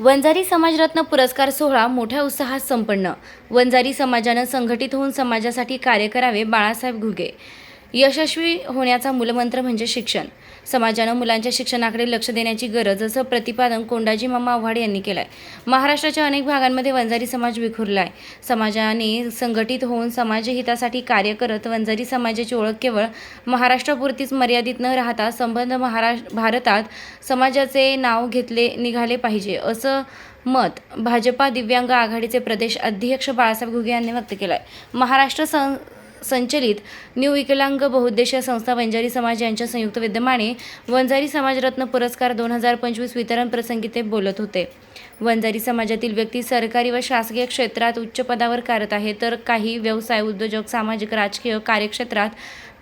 वंजारी समाजरत्न पुरस्कार सोहळा मोठ्या उत्साहात संपन्न. वंजारी समाजानं संघटित होऊन समाजासाठी कार्य करावे बाळासाहेब घुगे. यशस्वी होण्याचा मूलमंत्र म्हणजे शिक्षण. समाजानं मुलांच्या शिक्षणाकडे लक्ष देण्याची गरज असं प्रतिपादन कोंडाजी मामा आव्हाड यांनी केलं आहे महाराष्ट्राच्या अनेक भागांमध्ये वंजारी समाज विखुरला आहे समाजाने संघटित होऊन समाजहितासाठी कार्य करत वंजारी समाजाची ओळख केवळ महाराष्ट्रापुरतीच मर्यादित न राहता संबंध महाराष्ट्र भारतात समाजाचे नाव घेतले निघाले पाहिजे असं मत भाजपा दिव्यांग आघाडीचे प्रदेश अध्यक्ष बाळासाहेब घुगे यांनी व्यक्त केलं आहे महाराष्ट्र सं संचलित न्यू विकलांग बहुउद्देशीय संस्था वंजारी समाज यांच्या संयुक्त विद्यमाने वंजारी समाजरत्न पुरस्कार दोन हजार पंचवीस वितरण प्रसंगी ते बोलत होते. वंजारी समाजातील व्यक्ती सरकारी व शासकीय क्षेत्रात उच्च पदावर कार्यरत आहे तर काही व्यवसाय उद्योजक सामाजिक राजकीय कार्यक्षेत्रात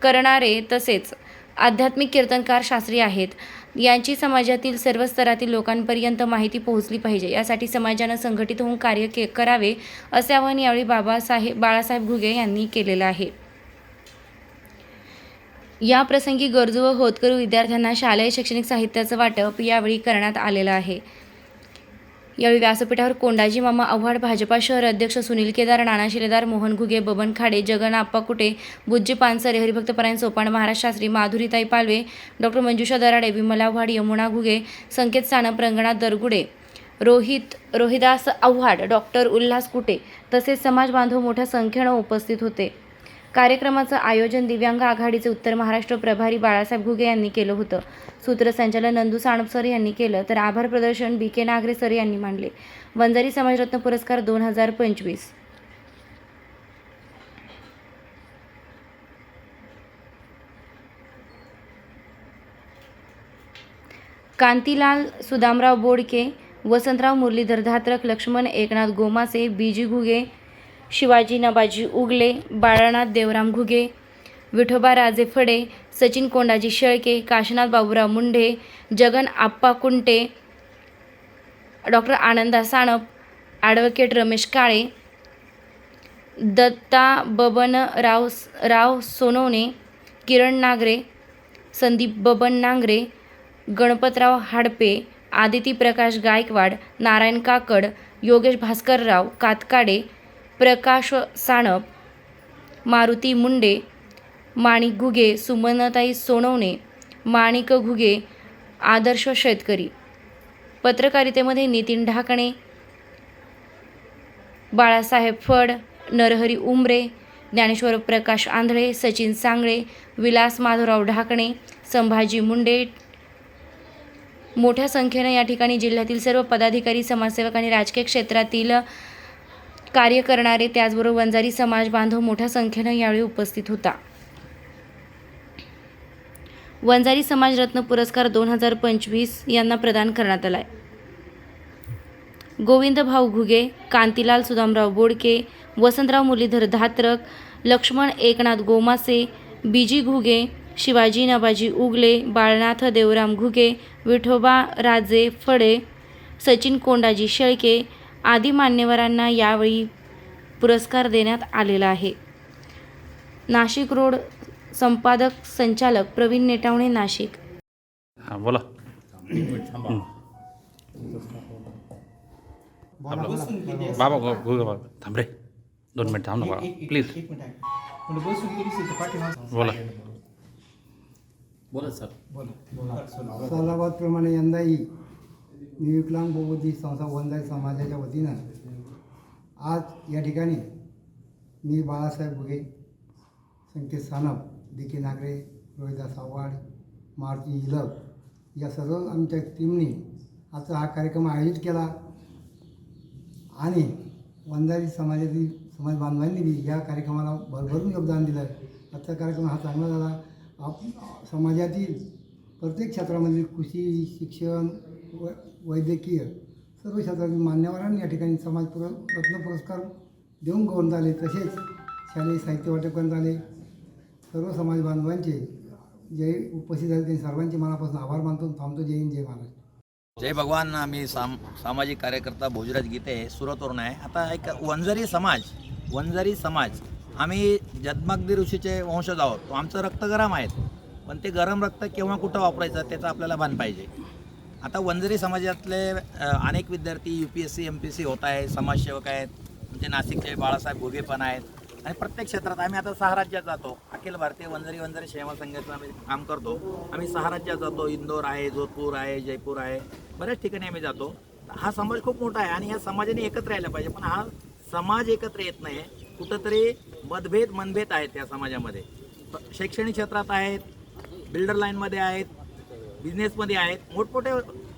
करणारे तसेच आध्यात्मिक कीर्तनकार शास्त्री आहेत. यांची समाजातील सर्व स्तरातील लोकांपर्यंत माहिती पोहोचली पाहिजे. यासाठी समाजानं संघटित होऊन कार्य के करावे असे आवाहन यावेळी बाबासाहेब बाळासाहेब घुगे यांनी केलेलं आहे. या प्रसंगी गरजू व होतकरू विद्यार्थ्यांना शालेय शैक्षणिक साहित्याचं वाटप यावेळी करण्यात आलेलं आहे. यावेळी व्यासपीठावर कोंडाजी मामा आव्हाड भाजपा शहर अध्यक्ष सुनील केदार नाना शिलेदार मोहन घुगे बबन खाडे जगन आप्पा कुटे बुज्जी पानसरे हरिभक्त परायण सोपान महाराज शास्त्री माधुरीताई पालवे डॉक्टर मंजुषा दराडे विमला आव्हाड यमुना घुगे संकेत सानप रंगनाथ दरगुडे रोहित रोहिदास आव्हाड डॉक्टर उल्हास कुटे तसेच समाज बांधव मोठ्या संख्येनं उपस्थित होते. कार्यक्रमाचं आयोजन दिव्यांग आघाडीचे उत्तर महाराष्ट्र प्रभारी बाळासाहेब घुगे यांनी केलं होतं. सूत्रसंचालन नंदू साणप सर यांनी केलं तर आभार प्रदर्शन बी के नागरे सर यांनी मांडले. वंजारी समाजरत्न पुरस्कार दोन हजार पंचवीस. Kantilal Sudamrao Bodke Vasantrao Murlidhar Dhatrak Laxman Eknath Gomase BG Ghuge Shivaji Nabaji Ugale Balanath Devram Ghuge Vithoba Raje Phade Sachin Kondaji Shelke Kashinath Baburao Mundhe Jagan Appa Kunte doctor Ananda Sanap advocate Ramesh Kale Datta Baban Rao Rao Sonawane Kiran Nagare Sandeep Baban Nangre Ganpatrao Hadpe Aditi Prakash Gaikwad Narayan Kakad Yogesh Bhaskarrao Katkade प्रकाश साणप मारुती मुंडे माणिक घुगे सुमनताई सोनवणे माणिक घुगे आदर्श शेतकरी. पत्रकारितेमध्ये नितीन ढाकणे बाळासाहेब फड नरहरी उमरे ज्ञानेश्वर प्रकाश आंधळे सचिन सांगळे विलास माधवराव ढाकणे संभाजी मुंडे. मोठ्या संख्येनं या ठिकाणी जिल्ह्यातील सर्व पदाधिकारी समाजसेवक आणि राजकीय क्षेत्रातील कार्य करणारे त्याचबरोबर वंजारी समाज बांधव मोठ्या संख्येनं यावेळी उपस्थित होता. वंजारी समाज रत्न पुरस्कार दोन हजार पंचवीस यांना प्रदान करण्यात आला आहे गोविंद भाऊ घुगे कांतीलाल सुदामराव बोडके वसंतराव मुरलीधर धात्रक लक्ष्मण एकनाथ गोमासे बीजी घुगे शिवाजी नबाजी उगले बाळनाथ देवराम घुगे विठोबा राजे फडे सचिन कोंडाजी शेळके आदी मान्यवरांना यावेळी पुरस्कार देण्यात आलेला आहे. नाशिक रोड संपादक संचालक प्रवीण नेटावणे नाशिक. हां बोला. बाबा गो गो बाबा थांब रे. दोन मिनिट थांब ना बाबा. प्लीज एक मिनिट आहे. म्हणजे बोला बोला सर. सालाबादप्रमाणे यंदाही निविकलांग बहुबुद्धी संस्था वंजारी समाजाच्या वतीनं आज या ठिकाणी मी बाळासाहेब बुगे संकेत सानप डी के नागरे रोहिदास आव्हाड मारुती इलक या सर्व आमच्या टीमने आजचा हा कार्यक्रम आयोजित केला आणि वंजारी समाजातील समाज बांधवांनी बी या कार्यक्रमाला भरभरून योगदान दिलं. आजचा कार्यक्रम हा चांगला झाला. आप समाजातील प्रत्येक क्षेत्रामध्ये कृषी शिक्षण व वैद्यकीय सर्व क्षेत्रातील मान्यवरांनी या ठिकाणी समाज पुर रत्न पुरस्कार देऊन गौरवण्यात आले तसेच शालेय साहित्य वाटप करण्यात आले सर्व समाज बांधवांचे जे उपस्थित झाले त्यांनी सर्वांचे मनापासून आभार मानतो. थांबतो. जय हिंद जय महाराष्ट्र. जय भगवान. आम्ही साम सामाजिक कार्यकर्ता भोजराज गीते सुरतवरून आहे. आता एक वंजारी समाज वंजारी समाज. आम्ही जन्मागदी ऋषीचे वंशज आहोत. आमचं रक्त गरम आहेत. पण ते गरम रक्त केव्हा कुठं वापरायचं त्याचं आपल्याला भान पाहिजे. आता वंजारी समाजातले अनेक विद्यार्थी U P S C M P C होत आहे समाजसेवक आहेत. म्हणजे नाशिकचे बाळासाहेब घोगे पण आहेत. आणि प्रत्येक क्षेत्रात आम्ही आता सहा राज्यात जातो. अखिल भारतीय वंजारी वंजारी सेवा संघाचं आम्ही काम करतो. आम्ही सहा राज्यात जातो. इंदोर आहे जोधपूर आहे जयपूर आहे. बऱ्याच ठिकाणी आम्ही जातो. हा समाज खूप मोठा आहे आणि या समाजाने एकत्र यायला पाहिजे. पण हा समाज एकत्र येत नाही. कुठंतरी मतभेद मनभेद आहेत या समाजामध्ये. शैक्षणिक क्षेत्रात आहेत बिल्डर लाईनमध्ये आहेत बिझनेसमध्ये आहेत मोठमोठे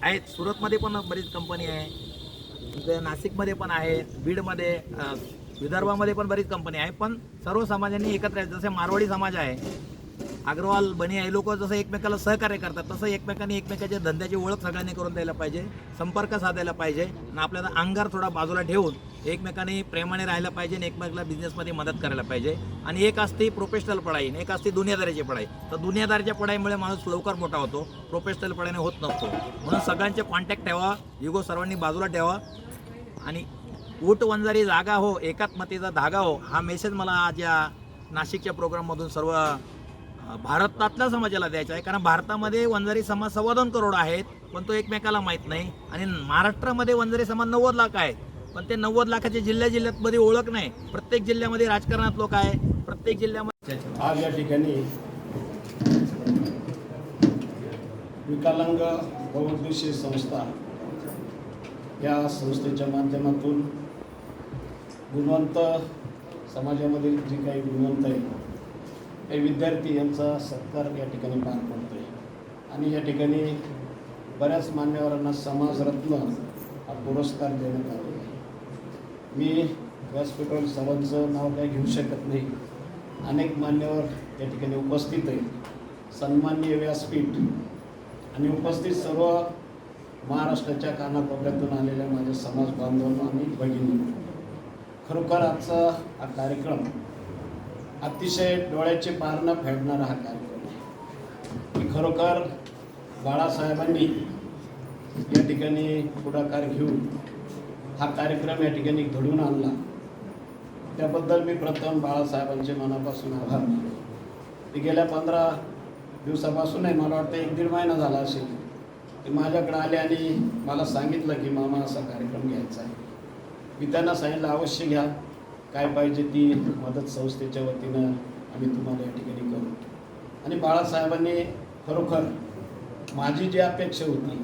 आहेत. सुरतमध्ये पण बरीच कंपनी आहे. नाशिकमध्ये पण आहे बीडमध्ये विदर्भामध्ये पण बरीच कंपनी आहे. पण सर्व समाजांनी एकत्र आहे जसे मारवाडी समाज आहे अग्रवाल बनी हे लोक जसं एकमेकाला सहकार्य करतात तसं एकमेकांनी एकमेकाच्या धंद्याची ओळख सगळ्यांनी करून द्यायला पाहिजे संपर्क साधायला पाहिजे आणि आपल्याला अंगार थोडा बाजूला ठेवून एकमेकांनी प्रेमाने राहायला पाहिजे आणि एकमेकाला बिझनेसमध्ये मदत करायला पाहिजे. आणि एक असते प्रोफेशनल पढाई आणि एक असते दुनियादारीची पढाई. तर दुनियादारीच्या पढाईमुळे माणूस लवकर मोठा होतो प्रोफेशनल पढाईने होत नसतो. म्हणून सगळ्यांचे कॉन्टॅक्ट ठेवा युगो सर्वांनी बाजूला ठेवा. आणि ऊट वंजारी जागा हो एकात्मतेचा धागा हो हा मेसेज मला आज या नाशिकच्या प्रोग्राममधून सर्व भारतातल्या समाजाला द्यायचा आहे. कारण भारतामध्ये वंजारी समाज सव्वा दोन करोड आहेत पण तो एकमेकाला माहीत नाही. आणि महाराष्ट्रामध्ये वंजारी समाज नव्वद लाख आहेत पण ते नव्वद लाखाच्या जिल्ह्या जिल्ह्यातमध्ये ओळख नाही. प्रत्येक जिल्ह्यामध्ये राजकारणात लोक आहे. प्रत्येक जिल्ह्यामध्ये आज या ठिकाणी विकलांग बहुउद्देशीय संस्था या संस्थेच्या माध्यमातून गुणवंत समाजामधील जे काही गुणवंत आहे ते विद्यार्थी यांचा सत्कार या ठिकाणी पार पडतो आहे आणि या ठिकाणी बऱ्याच मान्यवरांना समाजरत्न हा पुरस्कार देण्यात आलेला आहे. मी व्यासपीठावर सर्वांचं नाव काही घेऊ शकत नाही. अनेक मान्यवर या ठिकाणी उपस्थित आहेत. सन्मान्य व्यासपीठ आणि उपस्थित सर्व महाराष्ट्राच्या कानाकोपऱ्यातून आलेल्या माझ्या समाज बांधवांना आणि भगिनी खरोखर आजचा हा कार्यक्रम अतिशय डोळ्याचे पारणं फेडणारा हा कार्यक्रम. आहे खरोखर बाळासाहेबांनी या ठिकाणी पुढाकार घेऊन हा कार्यक्रम या ठिकाणी घडवून आणला. त्याबद्दल मी प्रथम बाळासाहेबांचे मनापासून आभार मानतो. ते गेल्या पंधरा दिवसापासून आहे मला वाटतं एक दीड महिना झाला असेल. ते माझ्याकडे आले आणि मला सांगितलं की मामा असा कार्यक्रम घ्यायचा आहे. मी त्यांना सांगितलं अवश्य घ्या. काय पाहिजे ती मदत संस्थेच्या वतीनं आम्ही तुम्हाला या ठिकाणी करू. आणि बाळासाहेबांनी खरोखर माझी जी अपेक्षा होती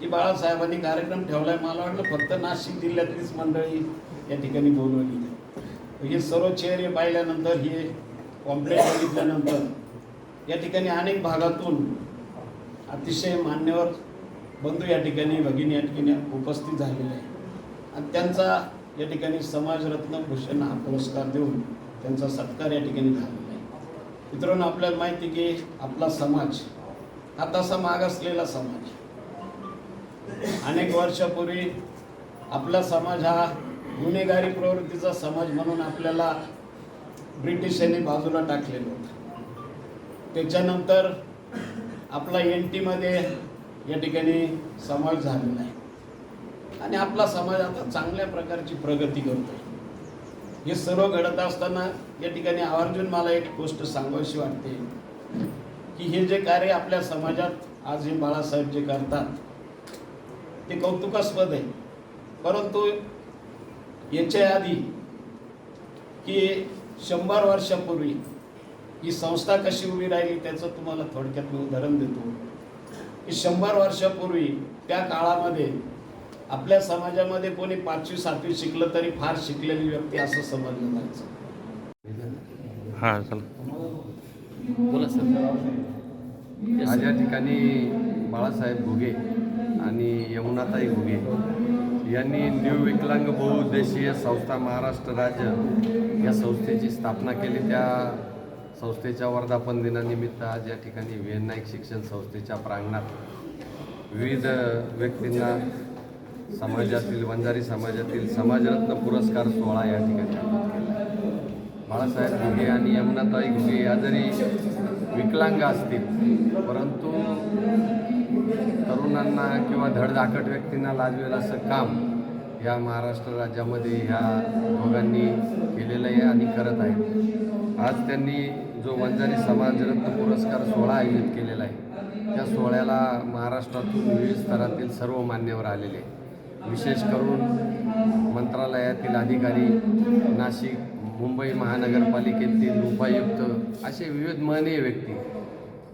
की बाळासाहेबांनी कार्यक्रम ठेवला आहे मला वाटलं फक्त नाशिक जिल्ह्यातलीच मंडळी या ठिकाणी बोलवली. हे सर्व चेहरे पाहिल्यानंतर हे कॉम्प्लेट बघितल्यानंतर या ठिकाणी अनेक भागातून अतिशय मान्यवर बंधू या ठिकाणी भगिनी या ठिकाणी उपस्थित झालेले आहे आणि त्यांचा या ठिकाणी समाजरत्न भूषण हा पुरस्कार देऊन त्यांचा सत्कार या ठिकाणी झालेला आहे. मित्रांनो आपल्याला माहिती की आपला समाज हा तसा मागासलेला समाज अनेक वर्षापूर्वी आपला समाज हा गुन्हेगारी प्रवृत्तीचा समाज म्हणून आपल्याला ब्रिटिशांनी बाजूला टाकलेलं होतं. त्याच्यानंतर आपला एन टीमध्ये या ठिकाणी समावेश झालेला आहे. आणि आपला समाज आता चांगल्या प्रकारची प्रगती करतो हे सर्व घडत असताना या ठिकाणी आवर्जून मला एक गोष्ट सांगावीशी वाटते की हे जे कार्य आपल्या समाजात आज हे बाळासाहेब जे करतात ते कौतुकास्पद आहे. परंतु याच्या आधी की शंभर वर्षापूर्वी ही संस्था कशी उभी राहिली त्याचं तुम्हाला थोडक्यात मी उदाहरण देतो. की शंभर वर्षापूर्वी त्या काळामध्ये आपल्या समाजामध्ये कोणी पाचवी सातवी शिकलं तरी फार शिकलेली व्यक्ती असं समजलं जायचं. हां चला. आज या ठिकाणी बाळासाहेब घुगे आणि यमुनाताई घुगे यांनी न्यू विकलांग बहुउद्देशीय संस्था महाराष्ट्र राज्य या संस्थेची स्थापना केली. त्या संस्थेच्या वर्धापन दिनानिमित्त आज या ठिकाणी व्ही एन नाईक शिक्षण संस्थेच्या प्रांगणात विविध व्यक्तींना समाजातील वंजारी समाजातील समाजरत्न पुरस्कार सोहळा या ठिकाणी आयोजित केला आहे. बाळासाहेब घुगे आणि यमुनाताई घुगे या जरी विकलांग असतील परंतु तरुणांना किंवा धडधाकट व्यक्तींना लाजवेल असं काम या महाराष्ट्र राज्यामध्ये ह्या दोघांनी केलेलं आहे आणि करत आहेत आज त्यांनी जो वंजारी समाजरत्न पुरस्कार सोहळा आयोजित केलेला आहे त्या सोहळ्याला महाराष्ट्रातून विविध स्तरातील सर्व मान्यवर आलेले विशेष करून मंत्रालयातील अधिकारी नाशिक मुंबई महानगरपालिकेतील उपायुक्त असे विविध महनीय व्यक्ती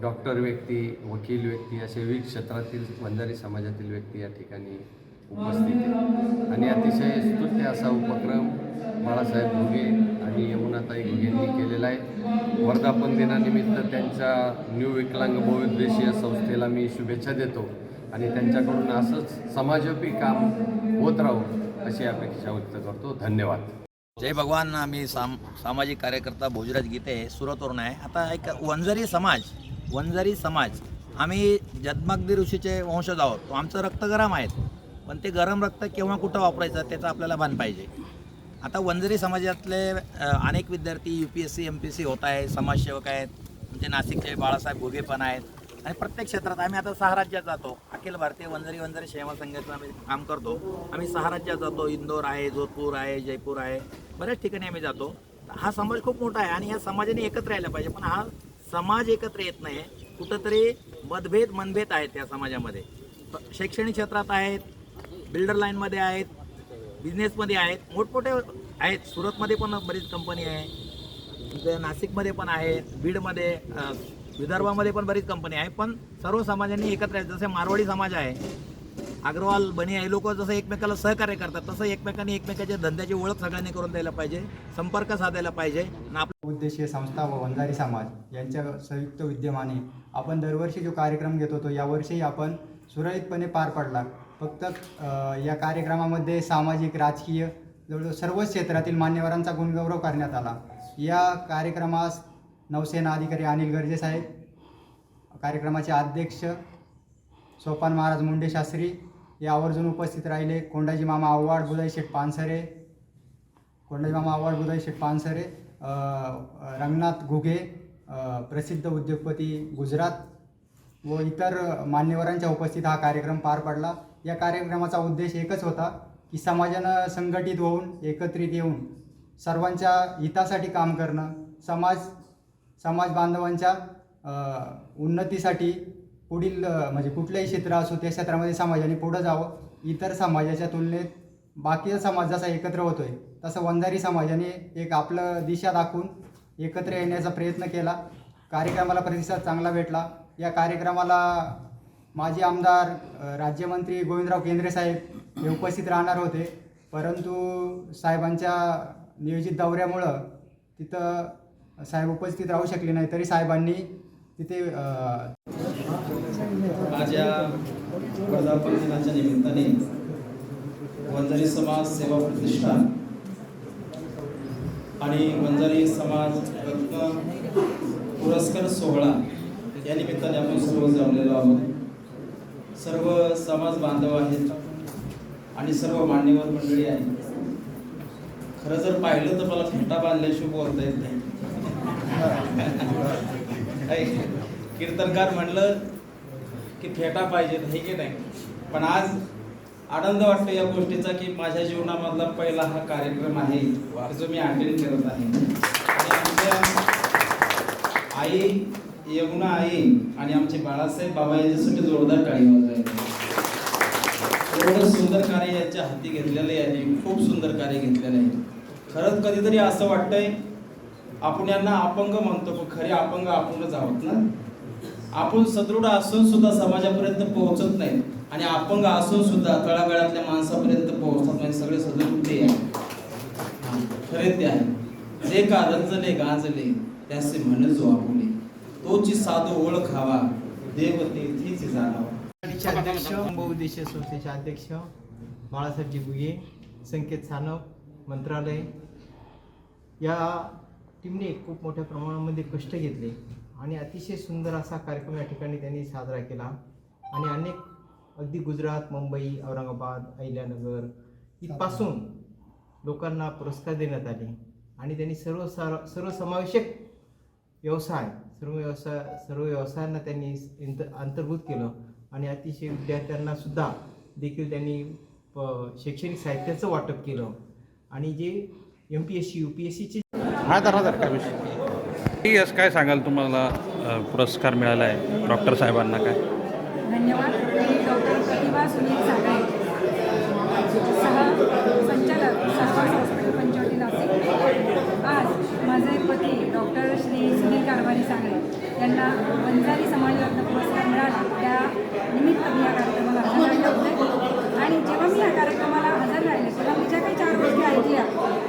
डॉक्टर व्यक्ती वकील व्यक्ती असे विविध क्षेत्रातील वंजारी समाजातील व्यक्ती या ठिकाणी उपस्थित आहे आणि अतिशय स्तुत्य असा उपक्रम बाळासाहेब घुगे आणि यमुनाताई घुगेंनी केलेला आहे. वर्धापन दिनानिमित्त त्यांच्या न्यू विकलांग बहुउद्देशीय संस्थेला मी शुभेच्छा देतो. आणि त्यांच्याकडून असंच समाजोपी काम होत राहू अशी अपेक्षा व्यक्त करतो. धन्यवाद. जय भगवान मी साम सामाजिक कार्यकर्ता भोजराज गीते सुरतवरून आहे. आता एक वंजारी समाज वंजारी समाज. आम्ही जन्मागदी ऋषीचे वंशज आहोत. तो आमचं रक्त गरम आहेत. पण ते गरम रक्त केव्हा कुठं वापरायचं त्याचं आपल्याला भान पाहिजे. आता वंजारी समाजातले अनेक विद्यार्थी U P S C M P S C होत आहे समाजसेवक आहेत. म्हणजे नाशिकचे बाळासाहेब घुगे पण आहेत. आणि प्रत्येक क्षेत्रात आम्ही आता सहा राज्यात जातो. अखिल भारतीय वंजारी वंजारी सेवा संघाचं आम्ही काम करतो. आम्ही सहा राज्यात जातो. इंदोर आहे जोधपूर आहे जयपूर आहे. बऱ्याच ठिकाणी आम्ही जातो. हा समाज खूप मोठा आहे आणि या समाजाने एकत्र यायला पाहिजे. पण हा समाज एकत्र येत नाही. कुठंतरी मतभेद मनभेद आहेत या समाजामध्ये. शैक्षणिक क्षेत्रात आहेत बिल्डर लाईनमध्ये आहेत बिझनेसमध्ये आहेत. मोठमोठे आहेत. सुरतमध्ये पण बरीच कंपनी आहे. नाशिकमध्ये पण आहेत. बीडमध्ये विदर्भामध्ये पण बरीच कंपनी आहे पण सर्व समाजांनी एकत्र आहेत. जसे मारवाडी समाज आहे अग्रवाल बनी आहे लोक जसं एकमेकाला सहकार्य करतात तसं एकमेकांनी एकमेकाच्या धंद्याची ओळख सगळ्यांनी करून द्यायला पाहिजे संपर्क साधायला पाहिजे. आणि आपला उद्देशीय संस्था व वंजारी समाज यांच्या संयुक्त विद्यमाने आपण दरवर्षी जो कार्यक्रम घेत होतो यावर्षीही आपण सुरळीतपणे पार पडला. फक्त या कार्यक्रमामध्ये सामाजिक राजकीय जवळजवळ सर्वच क्षेत्रातील मान्यवरांचा गुणगौरव करण्यात आला. या कार्यक्रमास नौसेना अधिकारी अनिल गर्जे साहेब कार्यक्रमाचे अध्यक्ष सोपान महाराज मुंडे शास्त्री हे आवर्जून उपस्थित राहिले कोंडाजी मामा आव्हाड बुधाई शेठ पानसरे कोंडाजी मामा आव्हाड बुधाई शेठ पानसरे रंगनाथ घुगे प्रसिद्ध उद्योगपती गुजरात व इतर मान्यवरांच्या उपस्थित हा कार्यक्रम पार पडला. या कार्यक्रमाचा उद्देश एकच होता की समाजानं संघटित होऊन एकत्रित येऊन सर्वांच्या हितासाठी काम करणं समाज समाज बांधवांच्या उन्नतीसाठी पुढील म्हणजे कुठलंही क्षेत्र असो त्या क्षेत्रामध्ये समाजाने पुढं जावं. इतर समाजाच्या तुलनेत बाकीचा समाज जसा एकत्र होतोय तसं वंजारी समाजाने एक आपलं दिशा दाखवून एकत्र येण्याचा प्रयत्न केला. कार्यक्रमाला प्रतिसाद चांगला भेटला. या कार्यक्रमाला माजी आमदार राज्यमंत्री गोविंदराव केंद्रे साहेब हे उपस्थित राहणार होते. परंतु साहेबांच्या नियोजित दौऱ्यामुळं तिथं साहेब उपस्थित राहू शकले नाही तरी साहेबांनी तिथे आज या वर्धापन दिनाच्या निमित्ताने वंजारी समाज सेवा प्रतिष्ठान आणि वंजारी समाज रत्न पुरस्कार सोहळा या निमित्ताने आपण सर्व जमलेलो आहोत. सर्व समाज बांधव आहेत आणि सर्व मान्यवर मंडळी आहेत. खरं जर पाहिलं तर मला फेटा बांधल्याशिवाय बोलता येत नाही. कीर्तनकार म्हणलं की फेटा पाहिजे हे की नाही? पण आज आनंद वाटतो या गोष्टीचा की माझ्या जीवनामधला पहिला हा कार्यक्रम आहे जो मी अटेंड करत आहे. आणि आमच्या आई यमुना आई आणि आमचे बाळासाहेब बाबा यांच्यासाठी जोरदार टाळी एवढं सुंदर कार्य यांच्या हाती घेतलेलं आहे आणि खूप सुंदर कार्य घेतलेलं आहे. खरंच कधीतरी असं वाटतंय आपण यांना अपंग म्हणतो पण खरे अपंग आपणच आहोत ना आपण सदृढ असून सुद्धा समाजापर्यंत पोहोचत नाही. आणि अपंग असून सुद्धा तळागाळातल्या माणसापर्यंत पोहोचतात म्हणजे सगळे सदृढ ते आहे. खरे ते आहे. जे का रंजले गाजले त्याचे म्हण जो आपुले तोची साधू ओळखावा देव तेथीच जाणावा. अध्यक्ष बहुउद्देशीय संस्थेचे अध्यक्ष बाळासाहेबजी गुगे संकेत सानप मंत्रालय. या टीमने खूप मोठ्या प्रमाणामध्ये कष्ट घेतले आणि अतिशय सुंदर असा कार्यक्रम या ठिकाणी त्यांनी साजरा केला. आणि अनेक अगदी गुजरात मुंबई औरंगाबाद अहिल्यानगर इथपासून लोकांना पुरस्कार देण्यात आले. आणि त्यांनी सर्व सर सर्वसमावेशक व्यवसाय सर्व व्यवसाय सर्व व्यवसायांना त्यांनी इंत अंतर्भूत केलं. आणि अतिशय विद्यार्थ्यांना सुद्धा देखील त्यांनी प- शैक्षणिक साहित्याचं वाटप केलं. आणि जे M P S C U P S सीचे हा तर हा तर काय विषय? ठीक आहे काय सांगाल तुम्हाला? पुरस्कार मिळाला आहे डॉक्टर साहेबांना काय? धन्यवाद. मी डॉक्टर प्रतिभा सुनील सागळे सह संचालक सहवास हॉस्पिटल पंचवटी नाशिक. आज माझे पती डॉक्टर श्री सुनील कारभारी सागळे यांना वंजारी समाजरत्न पुरस्कार मिळाला त्या निमित्त मी या कार्यक्रमाला हजर राहिले होते आणि जेव्हा मी या कार्यक्रमाला हजर राहिले तेव्हा मी ज्या काही चार गोष्टी ऐकल्या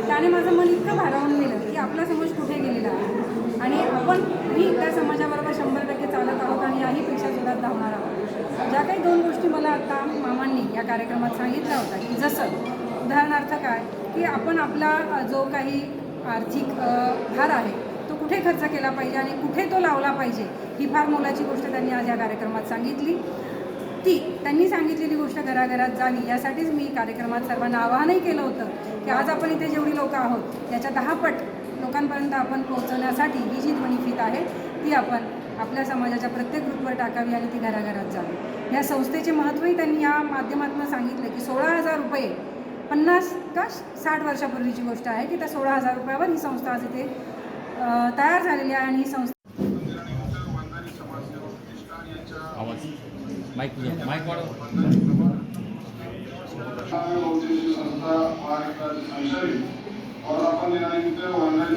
त्याने माझं मन इतकं भारावून गेलं की आपला समाज कुठे गेलेला आहे आणि आपण ही त्या समाजाबरोबर शंभर टक्के चालत आहोत आणि याहीपेक्षा जोरात धावणार आहोत ज्या काही दोन गोष्टी मला आता मामांनी या कार्यक्रमात सांगितल्या होत्या की जसं उदाहरणार्थ काय की आपण आपला जो काही आर्थिक भार आहे तो कुठे खर्च केला पाहिजे आणि कुठे तो लावला पाहिजे ही फार मोलाची गोष्ट त्यांनी आज या कार्यक्रमात सांगितली. ती त्यांनी सांगितलेली गोष्ट घराघरात जावी यासाठीच मी कार्यक्रमात सर्वांना आवाहनही केलं होतं की आज आपण इथे जेवढी लोकं आहोत त्याच्या दहापट लोकांपर्यंत आपण पोहोचवण्यासाठी ही जी ध्वनिफीत आहे ती आपण आपल्या समाजाच्या प्रत्येक ग्रुपवर टाकावी आणि ती घराघरात जावी. या संस्थेचे महत्त्वही त्यांनी या माध्यमातून सांगितलं की सोळा हजार रुपये पन्नास का साठ वर्षापूर्वीची गोष्ट आहे की त्या सोळा हजार रुपयावर ही संस्था आज इथे तयार झालेली आहे आणि ही संस्था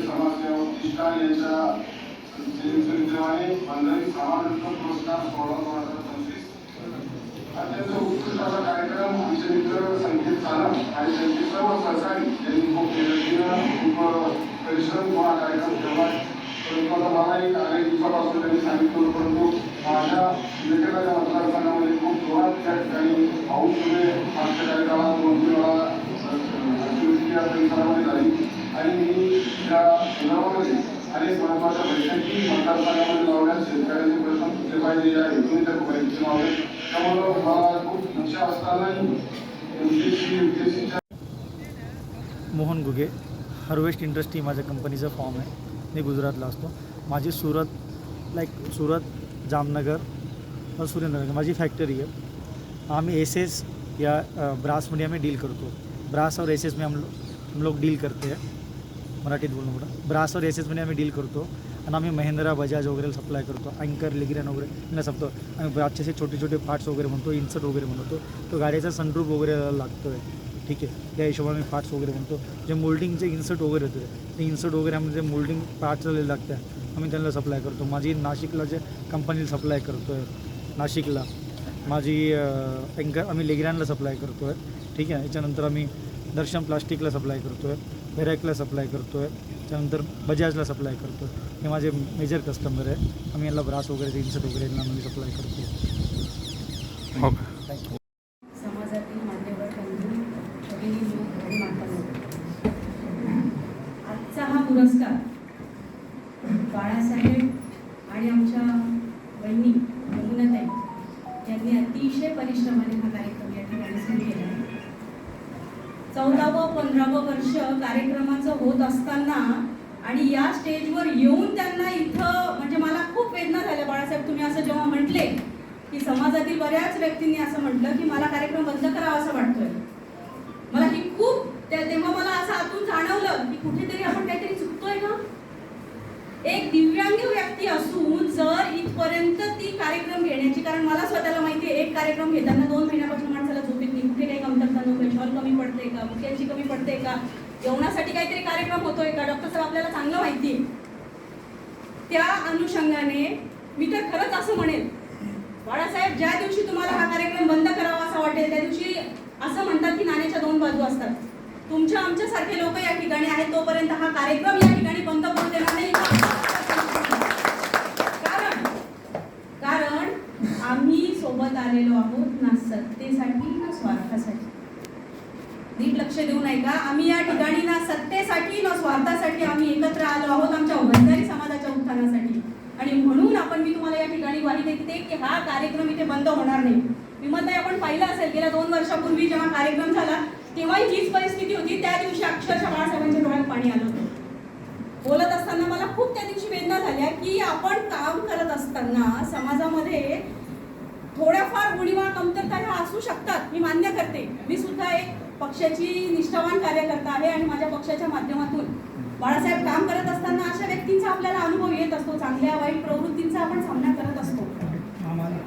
समाजसेवा प्रतिष्ठान यांच्या विद्यमाने वंजारी समाजरत्न पुरस्कार सोळा दोन हजार पंचवीस अत्यंत उत्कृष्ट असा कार्यक्रम आमचे मित्र संकेत सानप आणि त्यांचे सर्व सहकारी यांनी खूप मेहनतीनं खूप परिश्रम हा कार्यक्रम ठेवला परंतु मला एक अनेक दिवसापासून त्यांनी सांगितलं परंतु माझ्या विवेकाच्या अनेक महत्त्वाच्या बैठकी मतदारसंघामध्ये लावण्यास शेतकऱ्यांचे प्रश्न सुटले पाहिजे या हेतूने त्या बैठकी लावल्या त्यामुळं मला खूप लक्ष असताना मोहन गुगे हार्वेस्ट इंडस्ट्री माझ्या कंपनीचा फॉर्म आहे. मी गुजरातला असतो. माझी सुरत लाईक सुरत जामनगर और सुरेंद्रनगर माझी फॅक्टरी आहे. आम्ही एस एस या अ, ब्रासमध्ये आम्ही डील करतो. ब्रास और एस एस में हम लोग हम लोग डील करते हैं. मराठीत बोलणं मोठं ब्रासवर एसेसमध्ये आम्ही डील करतो. आणि आम्ही महिंद्रा बजाज वगैरे सप्लाय करतो. अँकर लिग्रॅन वगैरे यांना सप्तो आम्ही ब्रासचे छोटे छोटे पार्ट्स वगैरे म्हणतो इन्सर्ट वगैरे म्हणतो. तो गाडीचा सनरूप वगैरे लागतो आहे ठीक आहे. त्या हिशोबाने आम्ही पार्ट्स वगैरे म्हणतो. जे मोल्डिंगचे इन्सर्ट वगैरे होते ते इन्सर्ट वगैरे आम्ही जे मोल्डिंग पार्ट्स लागते आम्ही त्यांना सप्लाय करतो. माझी नाशिकला जे कंपनीला सप्लाय करतो आहे नाशिकला माझी अँकर आम्ही लेग्रॅनला सप्लाय करतो आहे ठीक आहे. याच्यानंतर आम्ही दर्शन प्लास्टिकला सप्लाय करतो आहे फेरॅकला सप्लाय करतो आहे त्यानंतर बजाजला सप्लाय करतो आहे हे माझे मेजर कस्टमर आहे आम्ही यांना ब्रास वगैरे इन्सर्ट वगैरे यांना आम्ही सप्लाय करतो हो चौदावं पंधरावं वर्ष कार्यक्रमाचं होत असताना आणि या स्टेजवर येऊन त्यांना इथं म्हणजे मला खूप वेदना झाल्या. बाळासाहेब तुम्ही असं जेव्हा म्हटले की समाजातील बऱ्याच व्यक्तींनी असं म्हटलं की मला कार्यक्रम बंद करावा असं वाटतोय. मला ही खूप तेव्हा मला असं आतून जाणवलं की कुठेतरी आपण काहीतरी चुकतोय ना एक दिव्यांग व्यक्ती असून जर इथपर्यंत ती कार्यक्रम घेण्याची कारण मला स्वतःला माहिती आहे एक कार्यक्रम घेताना दोन महिन्यापासून माणसाला झोप येत नाही कुठे काही कमतरता नको शॉल कमी पडते का? मुख्यांची कमी पडते का? जेवणासाठी काहीतरी कार्यक्रम होतोय का? डॉक्टर साहेब आपल्याला चांगलं माहिती त्या अनुषंगाने मी तर खरंच असं म्हणेन बाळासाहेब ज्या दिवशी तुम्हाला हा कार्यक्रम बंद करावा असं वाटेल त्या दिवशी असं म्हणतात की नाण्याच्या दोन बाजू असतात. तुमच्या आमच्यासारखे लोक या ठिकाणी आहेत तोपर्यंत हा कार्यक्रम या ठिकाणी बंद पडू देणार नाही कारण कारण आम्ही सोबत आलेलो आहोत ना सत्तेसाठी ना स्वार्थासाठी नाही का? आम्ही या ठिकाणी ना सत्तेसाठी ना स्वार्थासाठी आम्ही एकत्र आलो आहोत आमच्या वंजारी समाजाच्या उत्थानासाठी आणि म्हणून आपण मी तुम्हाला या ठिकाणी ग्वाही देते की हा कार्यक्रम इथे बंद होणार नाही विमलताई आपण पाहिलं असेल गेल्या दोन वर्षापूर्वी जेव्हा कार्यक्रम झाला तेव्हाही हीच परिस्थिती होती त्या दिवशी अक्षरशः बाळासाहेबांच्या डोळ्यात पाणी आलं होतं बोलत असताना मला खूप त्या दिवशी वेदना झाल्या की आपण काम करत असताना समाजामध्ये थोड्याफार उणीवा कमतरता ह्या असू शकतात मी मान्य करते मी सुद्धा एक पक्षाची निष्ठावान कार्यकर्ता आहे आणि माझ्या पक्षाच्या माध्यमातून बाळासाहेब काम करत असताना अशा व्यक्तींचा आपल्याला अनुभव येत असतो चांगल्या वाईट प्रवृत्तींचा आपण सामना करत असतो.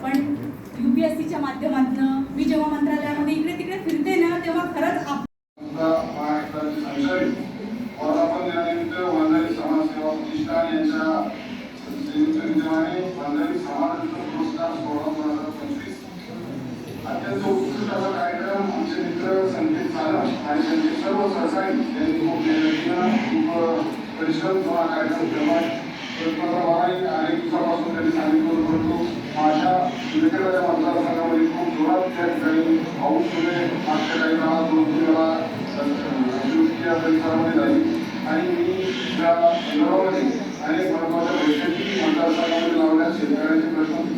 पण युपीएससीच्या माध्यमातून मी जेव्हा मंत्रालयामध्ये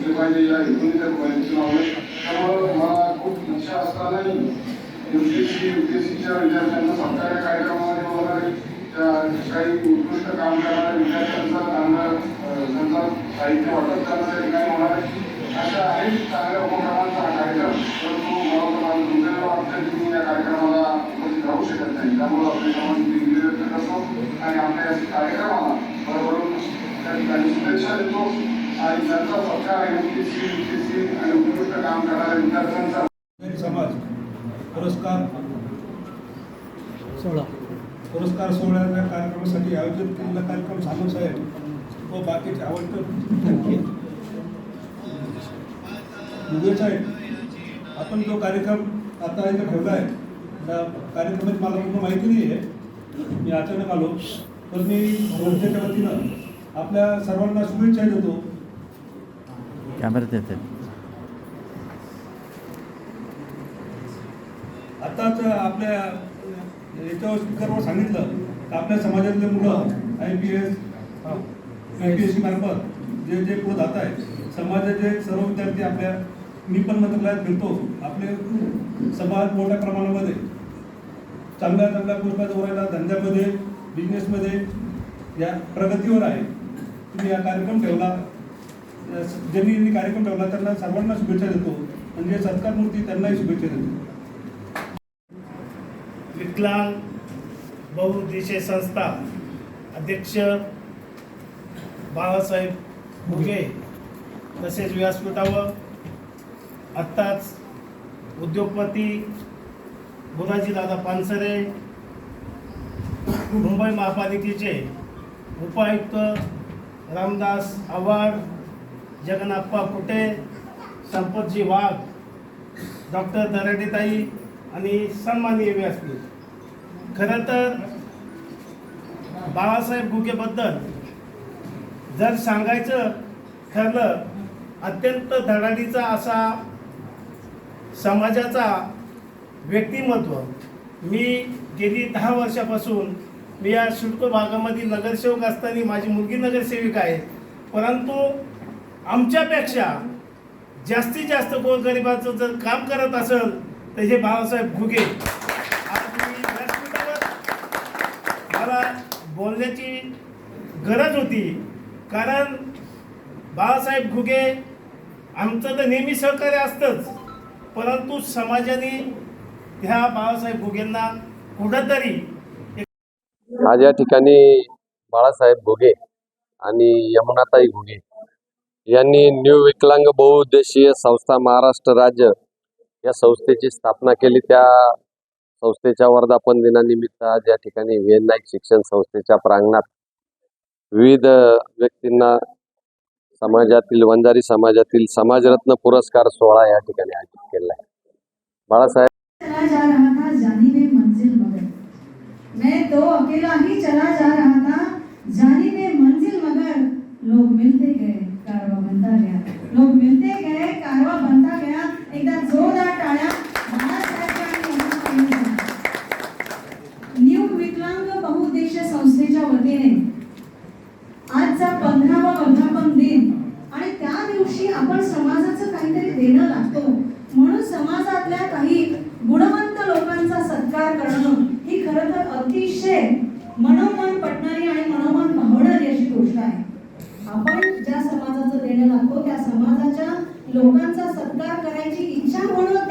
घेतले पाहिजे या हेतूने त्या बैठकी लावल्या त्यामुळं मला खूप इच्छा असतानाही एमपीएससी युपीएससीच्या विद्यार्थ्यांना सरकारी कार्यक्रमामध्ये वगैरे त्या काही उत्कृष्ट काम करणाऱ्या विद्यार्थ्यांचा त्यांना त्यांचा साहित्य वाटप करणाऱ्या ठिकाणी होणार अशा अनेक चांगल्या उपक्रमांचा हा कार्यक्रम. परंतु मला तर दुर्दैव वाटतं की मी या कार्यक्रमाला उपस्थित राहू शकत नाही. त्यामुळे आपले समाज दिग्विजय व्यक्त करतो आणि आपल्या कार्यक्रमाला बरोबर त्या ठिकाणी शुभेच्छा देतो. आणि त्यांचा सत्कार आणि काम करणाऱ्या विद्यार्थ्यांचा समाज पुरस्कार सोहळा पुरस्कार सोहळ्याच्या कार्यक्रमासाठी आयोजित केलेला कार्यक्रम सामंत साहेब व बाकीचे आवडतं मुगेश साहेब आपण जो कार्यक्रम आता इथं ठेवला आहे त्या कार्यक्रमाची मला पूर्ण माहिती नाही आहे. मी अचानक आलो. तर मी संस्थेच्या वतीनं आपल्या सर्वांना शुभेच्छा देतो. कॅमेऱ्यात येते आताच आपल्या याच्यावर स्पीकरवर सांगितलं की आपल्या समाजातले मुलं I P S I P S C मार्फत जे जे पुढे जात आहे समाजाचे सर्व विद्यार्थी आपल्या मी पण मंत्रालयात फिरतो. आपले समाज मोठ्या प्रमाणामध्ये चांगल्या चांगल्या पोस्टात वरायला धंद्यामध्ये बिझनेसमध्ये या प्रगतीवर आहे. तुम्ही हा कार्यक्रम ठेवला. ज्यांनी यांनी कार्यक्रम ठेवला त्यांना सर्वांना शुभेच्छा देतो. म्हणजे सत्कार मूर्ती त्यांनाही शुभेच्छा देतो. विकलांग बहुउद्देशीय संस्था अध्यक्ष बाळासाहेब भुगे तसेच व्यासपीठावर आत्ताच उद्योगपती दादा पानसरे मुंबई महापालिकेचे उपायुक्त रामदास आव्हाड जगनाप्पा कुटे संपतजी वाघ डॉक्टर दराडेताई आणि सन्माननीय व्यासपीठ खरं तर बाळासाहेब गुगेबद्दल जर सांगायचं ठरलं अत्यंत धडाडीचा असा समाजाचा व्यक्तिमत्व मी गेली दहा वर्षापासून मी या शुल्क भागामध्ये नगरसेवक असताना माझी मुलगी नगरसेविका आहे. परंतु आमच्यापेक्षा जास्तीत जास्त गोरगरिबाचं जर काम करत असेल तर हे बाळासाहेब घुगे. आज मी व्यासपीठावर मला बोलण्याची गरज होती कारण बाळासाहेब घुगे आमचं तर नेहमी सहकार्य असतंच परंतु समाजाने ह्या बाळासाहेब घुगेंना कुठंतरी आज या ठिकाणी बाळासाहेब घुगे आणि यमुनाताई घुगे यांनी न्यू विकलांग बहुउद्देशीय संस्था महाराष्ट्र राज्य या संस्थेची स्थापना केली. त्या संस्थेच्या वर्धापन दिनानिमित्त आज या ठिकाणी व्ही एन नाईक शिक्षण संस्थेच्या प्रांगणात विविध व्यक्तींना समाजातील वंजारी समाजातील समाजरत्न पुरस्कार सोहळा या ठिकाणी आयोजित केला आहे. बाळासाहेब मैं तो अकेला ही चला जा रहा था जानिबे मंजिल मगर लोग मिलते गए. कारवा बनता गया। लोग मिलते गए कारवा बनता गया। एकदा जोरदार टाळ्या। न्यू विकलांग बहुउद्देशीय संस्थेच्या वतीने आजचा पंधरावा वर्धापन दिन आणि त्या दिवशी आपण समाजाचं काहीतरी देणं लागतो. म्हणून समाजातल्या काही गुणवंत लोकांचा सत्कार करणं ही खरं तर अतिशय मनोमन पटणारी आणि मनोमन भावणारी अशी गोष्ट आहे. आपण नको त्या समाजाच्या लोकांचा सत्कार करायची इच्छा म्हणून